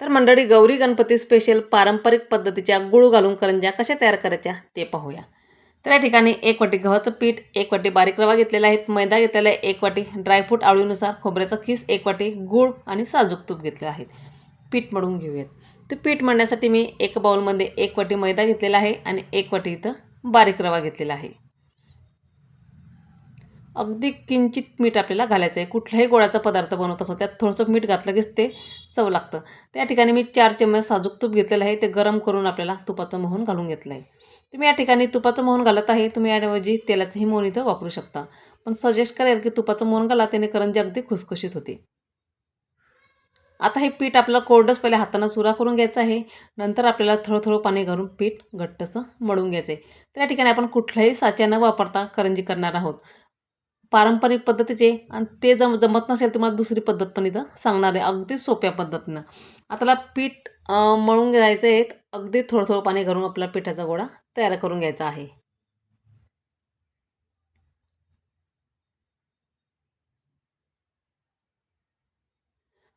तर मंडळी गौरी गणपती स्पेशल पारंपरिक पद्धतीच्या गुळ घालून करंज्या कशा तयार करायच्या ते पाहूया. तर या ठिकाणी एक वाटी गव्हाचं पीठ एक वाटी बारीक रवा घेतलेला आहे मैदा घेतलेला आहे एक वाटी ड्रायफ्रूट आळूनुसार खोबऱ्याचा खीस एक वाटी गूळ आणि साजूक तूप घेतलं आहे. पीठ मळून घेऊयात. तर पीठ मळण्यासाठी मी एक बाउलमध्ये एक वाटी मैदा घेतलेला आहे आणि एक वाटी इथं बारीक रवा घेतलेला आहे. अगदी किंचित मीठ आपल्याला घालायचं आहे. कुठल्याही गोळाचा पदार्थ बनवत असतो त्यात थोडंसं मीठ घातलं की ते चव लागतं. त्या ठिकाणी मी चार चम्मच साजूक तूप घेतलेलं आहे. ते गरम करून आपल्याला तुपाचं मोहन घालून घेतलं आहे तुम्ही या ठिकाणी तुपाचं मोहन घालत आहे. तुम्ही याऐवजी तेलाचंही मोहन इथं वापरू शकता. पण सजेस्ट करेल की तुपाचं मोहन घाला त्याने करंजी अगदी खुसखुशीत होते. आता हे पीठ आपल्याला कोरडंच पहिले हातानं चुरा करून घ्यायचं आहे. नंतर आपल्याला थोडं थोडं पाणी घालून पीठ घट्टसं मळून घ्यायचं आहे त्या ठिकाणी आपण कुठल्याही साच्या न वापरता करंजी करणार आहोत. पारंपरिक पद्धतीचे आणि ते जम जमत नसेल तुम्हाला दुसरी पद्धत पण इथं सांगणार आहे. अगदी सोप्या पद्धतीनं. आता पीठ मळून घ्यायचं आहे. अगदी थोडं थोडं पाणी घालून आपला पिठाचा गोळा तयार करून घ्यायचा आहे.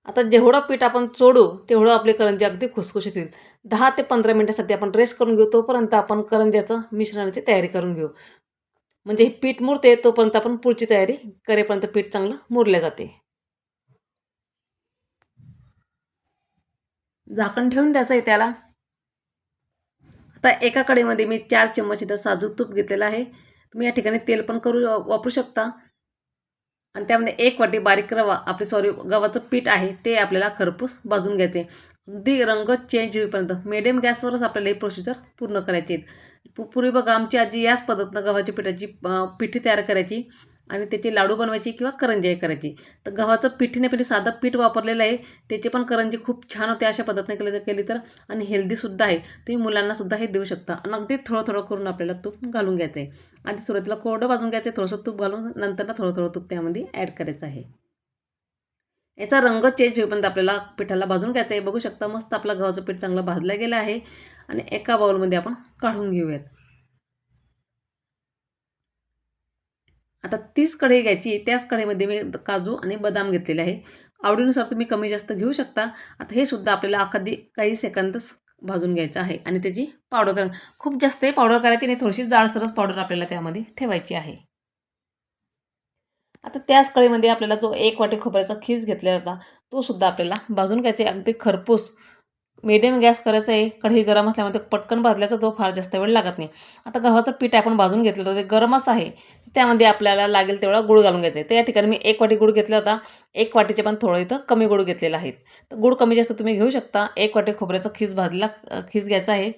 आता जेवढं पीठ आपण चोडू तेवढं आपले करंजी अगदी खुसखुशीत येईल दहा ते पंधरा मिनटासाठी आपण रेस्ट करून घेऊ. तोपर्यंत आपण करंज्याचं मिश्रणाची तयारी करून घेऊ. म्हणजे हे पीठ मुरते तोपर्यंत आपण पुढची तयारी करेपर्यंत पीठ चांगलं मुरले जाते. झाकण ठेवून द्यायचं आहे त्याला. आता एका कडेमध्ये मी चार चम्मच इथं साजूक तूप घेतलेलं आहे. तुम्ही या ठिकाणी तेल पण करू वापरू शकता. आणि त्यामध्ये एक वाटी बारीक रवा आपले सॉरी गव्हाचं पीठ आहे ते आपल्याला खरपूस भाजून घ्यायचे अगदी रंग चेंज होईपर्यंत. मिडियम गॅसवरच आपल्याला ही प्रोसिजर पूर्ण करायची आहेत. पूर्वी बघा आमची आजी याच पद्धतीनं गव्हाच्या पिठाची पिठी तयार करायची आणि त्याचे लाडू बनवायची किंवा करंजी करायची. तर गव्हाचं पिठीने पहिले साधं पीठ वापरलेलं आहे. त्याचे पण करंजी खूप छान होते अशा पद्धतीने केली तर केली तर. आणि हेल्दीसुद्धा आहे. तुम्ही मुलांनासुद्धा हे देऊ शकता. आणि अगदी थोडं थोडं करून आपल्याला तूप घालून घ्यायचं आहे आणि सुरुवातीला कोरडं भाजून घ्यायचं आहे थोडंसं तूप घालून नंतर थोडं थोडं तूप त्यामध्ये ॲड करायचं आहे. याचा रंग चेंज होईपर्यंत आपल्याला पिठाला भाजून घ्यायचं आहे. बघू शकता मस्त आपला गव्हाचं पीठ चांगलं भाजलं गेलं आहे. आणि एका बाउलमध्ये आपण काढून घेऊयात. आता तीच कढई घ्यायची त्याच कढईमध्ये मी काजू आणि बदाम घेतलेले आहे. आवडीनुसार तुम्ही कमी जास्त घेऊ शकता. आता हे सुद्धा आपल्याला अखादी काही सेकंदच भाजून घ्यायचं आहे. आणि त्याची पावडर खूप जास्त पावडर करायची नाही. थोडीशी जाडसरच पावडर आपल्याला त्यामध्ये ठेवायची आहे. आता त्याच कळीमध्ये आपल्याला जो एक वाटी खोबऱ्याचा खीस घेतला होता तो सुद्धा आपल्याला भाजून घ्यायचा आहे. अगदी खरपूस. मीडियम गॅस करायचा आहे. कढई गरम असल्यामुळे पटकन भाजल्याचा तो फार जास्त वेळ लागत नाही. आता गव्हाचं पीठ आपण भाजून घेतलं होतं ते गरमच आहे. त्यामध्ये आपल्याला लागेल तेवढा गुळ घालून घ्यायचा आहे. तर या ठिकाणी मी एक वाटी गुळ घेतला होता. एक वाटीचे पण थोडं इथं कमी गुळ घेतलेला आहे. तर गुळ कमी जास्त तुम्ही घेऊ शकता. एक वाटी खोबऱ्याचा खीस भाजला खीस घ्यायचा आहे.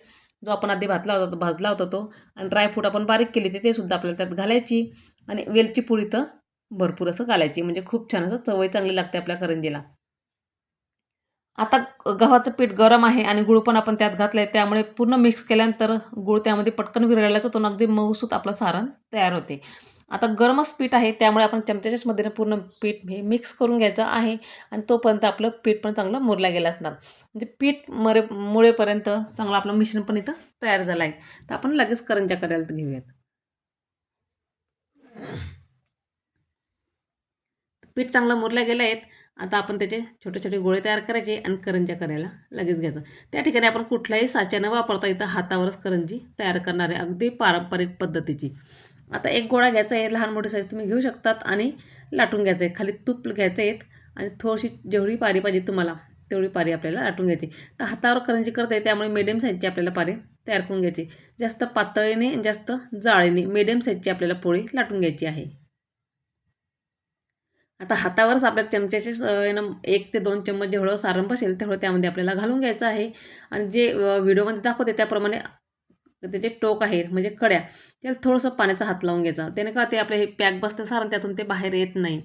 जो आपण आधी भाजला होता तो भाजला होता तो. आणि ड्रायफ्रूट आपण बारीक केली ते सुद्धा आपल्याला त्यात घालायची. आणि वेलची पूड इथं भरपूर असं घालायची. म्हणजे खूप छान असं चवय चांगली लागते आपल्या करंजीला. आता गव्हाचं पीठ गरम आहे आणि गुळ पण आपण त्यात घातलं आहे त्यामुळे पूर्ण मिक्स केल्यानंतर गुळ त्यामध्ये पटकन विरघळल्याचं तो अगदी मऊसूत आपलं सारण तयार होते. आता गरमच पीठ आहे त्यामुळे आपण चमच्याच्याच मदतीने पूर्ण पीठ हे मिक्स करून घ्यायचं आहे आणि तोपर्यंत आपलं पीठ पण चांगलं मुरला गेलं असणार. म्हणजे पीठ मरे मुळेपर्यंत चांगलं आपलं मिश्रण पण इथं तयार झालं आहे. तर आपण लगेच करंजा करायला घेऊयात. पीठ चांगलं मुरल्या गेलं आहेत आता आपण त्याचे छोटे छोटे गोळे तयार करायचे आणि करंज्या करायला लगेच घ्यायचं. त्या ठिकाणी आपण कुठल्याही साच्या न वापरता इथं हातावरच करंजी तयार करणार आहे अगदी पारंपरिक पद्धतीची. आता एक गोळा घ्यायचा आहे लहान मोठी साईज तुम्ही घेऊ शकतात आणि लाटून घ्यायचं आहे. खाली तूप घ्यायचं आहेत आणि थोडीशी जेवढी पारी पाहिजे तुम्हाला तेवढी पारी आपल्याला लाटून घ्यायची. तर हातावर करंजी करत आहे त्यामुळे मिडियम साईजची आपल्याला पारी तयार करून घ्यायची. जास्त पातळीने जास्त जाळीने मिडियम साईजची आपल्याला पोळी लाटून घ्यायची आहे. आता हातावरच आपल्या चमच्याचे यानं एक ते दोन चम्मच जेवढं सारण बसेल तेवढं त्यामध्ये आपल्याला घालून घ्यायचं आहे. आणि जे व्हिडिओमध्ये दाखवते त्याप्रमाणे त्याचे टोक आहे म्हणजे कड्या त्याला थोडंसं पाण्याचा हात लावून घ्यायचा. त्याने का ते आपले हे पॅक बसते सारण त्यातून ते बाहेर येत नाही.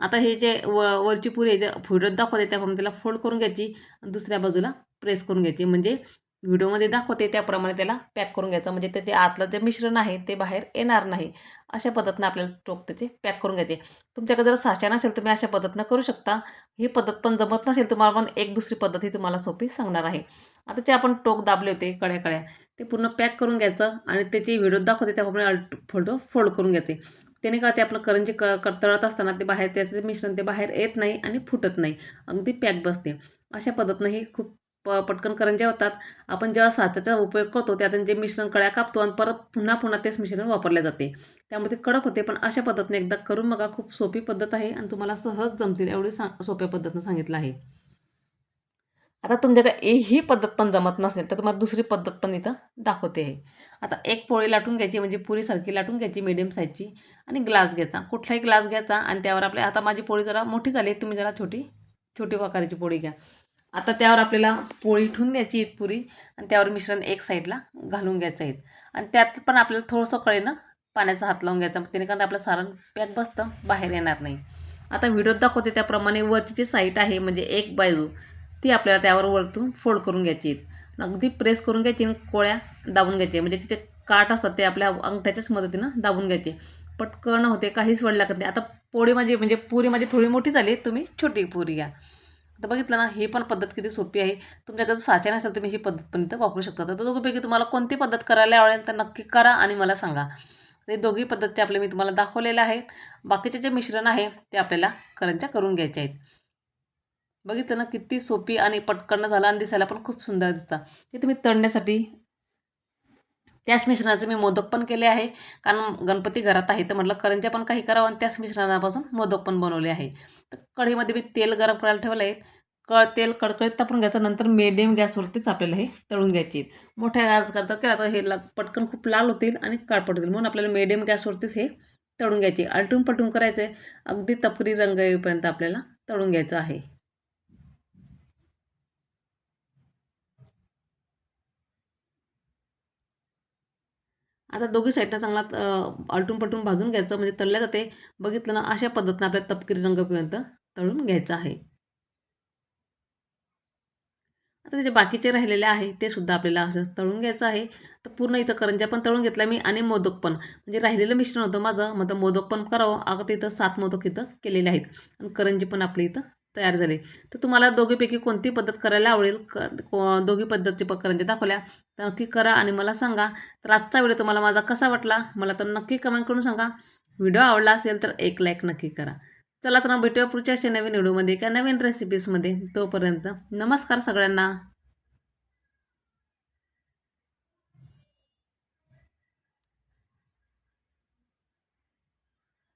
आता हे जे व वरची पुरी आहे व्हिडिओत दाखवते त्याप्रमाणे त्याला फोल्ड करून घ्यायची. दुसऱ्या बाजूला प्रेस करून घ्यायची. म्हणजे व्हिडिओमध्ये दाखवते त्याप्रमाणे त्याला पॅक करून घ्यायचं. म्हणजे त्याचे आतलं जे मिश्रण आहे ते बाहेर येणार नाही. अशा पद्धतीनं आपल्याला टोक त्याचे पॅक करून घ्यायचे. तुमच्याकडे जर साचा नसेल तुम्ही अशा पद्धतीनं करू शकता. ही पद्धत पण जमत नसेल तुम्हाला पण एक दुसरी पद्धत ही तुम्हाला सोपी सांगणार आहे. आता ते आपण टोक दाबले होते कळ्या कळ्या ते पूर्ण पॅक करून घ्यायचं आणि त्याची व्हिडिओ दाखवते त्याप्रमाणे अल्ट फोल्ड फोल्ड करून घ्यायचे त्याने का ते आपलं करंजी क तळत असताना ते बाहेर त्याचं मिश्रण ते बाहेर येत नाही आणि फुटत नाही. अगदी पॅक बसते. अशा पद्धतीनं ही खूप प पटकन करंज्या होतात आपण जेव्हा साच्याचा उपयोग करतो त्यातून जे मिश्रण कळ्या कापतो आणि परत पुन्हा पुन्हा तेच मिश्रण वापरले जाते. त्यामध्ये कडक होते पण अशा पद्धतीने एकदा करून बघा खूप सोपी पद्धत आहे आणि तुम्हाला सहज जमतील एवढी सांग सोप्या पद्धतीनं सांगितलं आहे. आता तुमच्याकडे ही पद्धत पण जमत नसेल तर तुम्हाला दुसरी पद्धत पण इथं दाखवते आहे. आता एक पोळी लाटून घ्यायची म्हणजे पुरीसारखी लाटून घ्यायची मिडियम साईजची आणि ग्लास घ्यायचा. कुठलाही ग्लास घ्यायचा आणि त्यावर आपल्या आता माझी पोळी जरा मोठी झाली तुम्ही जरा छोटी छोटी प्रकाराची पोळी घ्या. आता त्यावर आपल्याला पोळी ठेवून द्यायची आहेत पुरी आणि त्यावर मिश्रण एक साईडला घालून घ्यायचं आहे. आणि त्यात पण आपल्याला थोडंसं कळेनं पाण्याचा हात लावून घ्यायचा मग कारण आपलं सारण पॅक बसतं बाहेर येणार नाही. आता व्हिडिओत दाखवते त्याप्रमाणे वरची जी साईट आहे म्हणजे एक बाजू ती आपल्याला त्यावर वरतून फोल्ड करून घ्यायची आहेत अगदी प्रेस करून घ्यायची आणि कोळ्या दाबून घ्यायचे म्हणजे तिथे काट असतात ते आपल्या अंगठ्याच्याच मदतीनं दाबून घ्यायचे पटकन होते काहीच वेळ लागत नाही. आता पोळी माझी म्हणजे पुरी माझी थोडी मोठी झाली तुम्ही छोटी पुरी घ्या. आता बघितलं ना ही पण पद्धत किती सोपी आहे. तुमच्याकडे साचा नसेल तुम्ही ही पद्धत पण इथं वापरू शकता. तर दोघीपैकी तुम्हाला कोणती पद्धत करायला आवडेल तर नक्की करा आणि मला सांगा. ते दोघी पद्धती आपले मी तुम्हाला दाखवलेले आहेत. बाकीचे जे मिश्रण आहे ते आपल्याला करंच्या करून घ्यायचे आहेत. बघितलं ना किती सोपी आणि पटकन झालं आणि दिसायला पण खूप सुंदर दिसतं. ते तुम्ही तळण्यासाठी त्याच मिश्रणाचे मी मोदक पण केले आहे. कारण गणपती घरात आहे तर म्हटलं करंज्या पण काही करावं आणि त्याच मिश्रणापासून मोदक पण बनवले आहे. तर कढईमध्ये मी तेल गरम करायला ठेवलं आहे. क तेल कडकडीत तापून घ्यायचं नंतर मिडियम गॅसवरतीच आपल्याला हे तळून घ्यायची मोठ्या गॅस करता केला तर हे ला पटकन खूप लाल होतील आणि काळपट होतील. म्हणून आपल्याला मिडियम गॅसवरतीच हे तळून घ्यायचे. आलटून पलटून करायचं आहे अगदी तपरी रंग येईपर्यंत आपल्याला तळून घ्यायचं आहे. आता दोघी साईडला चांगला आलटून पलटून भाजून घ्यायचं म्हणजे तळल्या जाते. बघितलं ना अशा पद्धतीनं आपल्याला तपकिरी रंगपर्यंत तळून घ्यायचं आहे. आता त्याचे बाकीचे राहिलेले आहे ते सुद्धा आपल्याला असं तळून घ्यायचं आहे. तर पूर्ण इथं करंज्या पण तळून घेतला मी आणि मोदक पण. म्हणजे राहिलेलं मिश्रण होतं माझं मग मोदक पण करावं. अगं इथं सात मोदक इथं केलेले आहेत. आणि करंजी पण आपली इथं तयार झाले. तर तुम्हाला दोघीपैकी कोणती पद्धत करायला आवडेल? क दोघी पद्धती प म्हणजे दाखवल्या. तर नक्की करा आणि मला सांगा. तर आजचा व्हिडिओ तुम्हाला माझा कसा वाटला? मला तर नक्की कमेंट करून सांगा. व्हिडिओ आवडला असेल तर एक लाईक नक्की करा. चला तर भेटूया पुढच्या अशा नवीन व्हिडिओमध्ये किंवा नवीन रेसिपीजमध्ये तोपर्यंत नमस्कार सगळ्यांना.